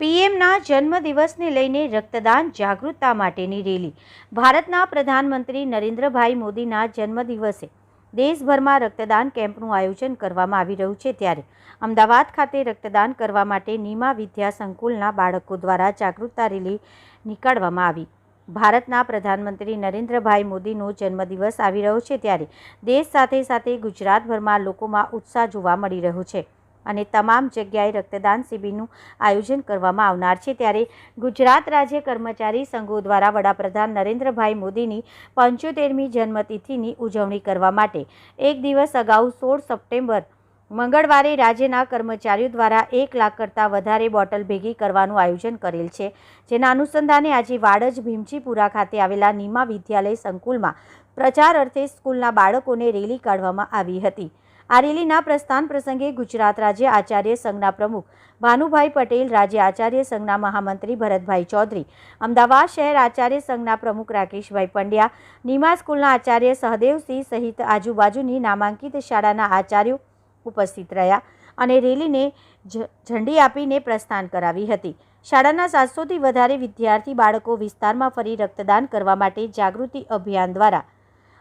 પીએમના જન્મદિવસને લઈને રક્તદાન જાગૃતતા માટેની રેલી. ભારતના પ્રધાનમંત્રી નરેન્દ્રભાઈ મોદીના જન્મદિવસે દેશભરમાં રક્તદાન કેમ્પનું આયોજન કરવામાં આવી રહ્યું છે ત્યારે અમદાવાદ ખાતે રક્તદાન કરવા માટે નીમા વિદ્યા સંકુલના બાળકો દ્વારા જાગૃતતા રેલી નીકાળવામાં આવી. ભારતના પ્રધાનમંત્રી નરેન્દ્રભાઈ મોદીનો જન્મદિવસ આવી રહ્યો છે ત્યારે દેશ સાથે સાથે ગુજરાતભરમાં લોકોમાં ઉત્સાહ જોવા મળી રહ્યો છે. અને તમામ જગ્યાએ રક્તદાન શિબિરનું આયોજન કરવામાં આવનાર છે. ત્યારે ગુજરાત રાજ્ય કર્મચારી સંઘો દ્વારા વડાપ્રધાન નરેન્દ્રભાઈ મોદીની પંચોતેરમી જન્મતિથિની ઉજવણી કરવા માટે એક દિવસ અગાઉ સોળ સપ્ટેમ્બર મંગળવારે રાજ્યના કર્મચારીઓ દ્વારા એક લાખ કરતાં વધારે બોટલ ભેગી કરવાનું આયોજન કરેલ છે. જેના અનુસંધાને આજે વાડજ ભીમજીપુરા ખાતે આવેલા નીમા વિદ્યાલય સંકુલમાં પ્રચાર અર્થે સ્કૂલના બાળકોને રેલી કાઢવામાં આવી હતી. આ રેલીના પ્રસ્થાન પ્રસંગે ગુજરાત રાજ્ય આચાર્ય સંઘના પ્રમુખ ભાનુભાઈ પટેલ, રાજ્ય આચાર્ય સંઘના મહામંત્રી ભરતભાઈ ચૌધરી, અમદાવાદ શહેર આચાર્ય સંઘના પ્રમુખ રાકેશભાઈ પંડ્યા, નિમા સ્કૂલના આચાર્ય સહદેવસિંહ સહિત આજુબાજુની નામાંકિત શાળાના આચાર્યો ઉપસ્થિત રહ્યા અને રેલીને ઝંડી આપીને પ્રસ્થાન કરાવી હતી. શાળાના સાતસોથી વધારે વિદ્યાર્થી બાળકો વિસ્તારમાં ફરી રક્તદાન કરવા માટે જાગૃતિ અભિયાન દ્વારા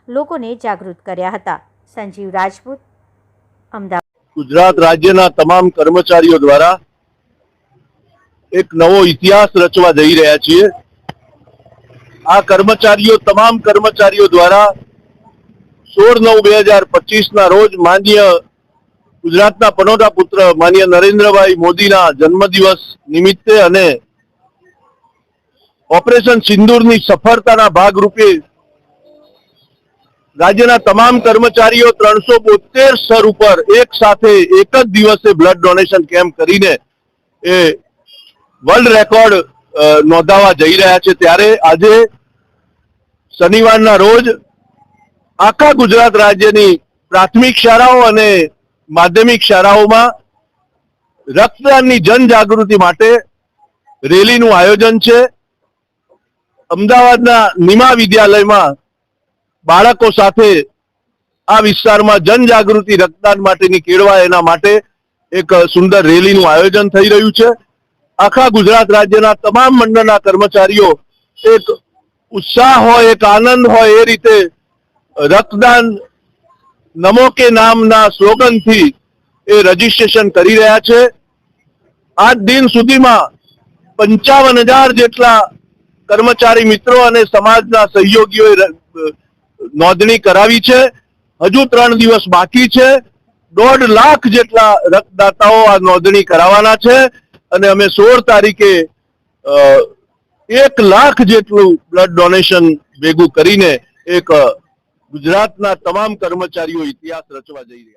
લોકોને જાગૃત કર્યા હતા. સંજીવ રાજપૂત ગુજરાત રાજ્યના તમામ કર્મચારીઓ દ્વારા એક નવો ઇતિહાસ રચવા જઈ રહ્યા છીએ. આ કર્મચારીઓ, તમામ કર્મચારીઓ દ્વારા સોળ નવ બે હજાર પચીસ ના રોજ માન્ય ગુજરાતના પનોતા પુત્ર માન્ય નરેન્દ્રભાઈ મોદીના જન્મદિવસ નિમિત્તે અને ઓપરેશન સિંદૂરની સફળતાના ભાગરૂપે રાજ્યના તમામ કર્મચારીઓ ત્રણસો બોતેર સ્તર ઉપર એક સાથે એક જ દિવસે બ્લડ ડોનેશન કેમ્પ કરીને એ વર્લ્ડ રેકોર્ડ નોંધાવા જઈ રહ્યા છે. ત્યારે આજે શનિવારના રોજ આખા ગુજરાત રાજ્યની પ્રાથમિક શાળાઓ અને માધ્યમિક શાળાઓમાં રક્તદાનની જનજાગૃતિ માટે રેલીનું આયોજન છે. અમદાવાદના નિમા વિદ્યાલયમાં બાળકો સાથે આ વિસ્તારમાં જનજાગૃતિ રક્તદાન માટેની કેળવાય એના માટે એક સુંદર રેલીનું આયોજન થઈ રહ્યું છે. આખા ગુજરાત રાજ્યના તમામ મંડળના કર્મચારીઓ એક ઉત્સાહ હોય, એક આનંદ હોય એ રીતે રક્તદાન નમો કે નામના સ્લોગનથી એ રજીસ્ટ્રેશન કરી રહ્યા છે. આજ દિન સુધીમાં પંચાવન હજાર જેટલા કર્મચારી મિત્રો અને સમાજના સહયોગીઓએ નોંધણી કરાવી છે. હજુ ત્રણ દિવસ બાકી છે. દોઢ લાખ જેટલા રક્તદાતાઓ આ નોંધણી કરાવવાના છે અને અમે સોળ તારીખે એક લાખ જેટલું બ્લડ ડોનેશન ભેગું કરીને એક ગુજરાતના તમામ કર્મચારીઓ ઇતિહાસ રચવા જઈ રહ્યા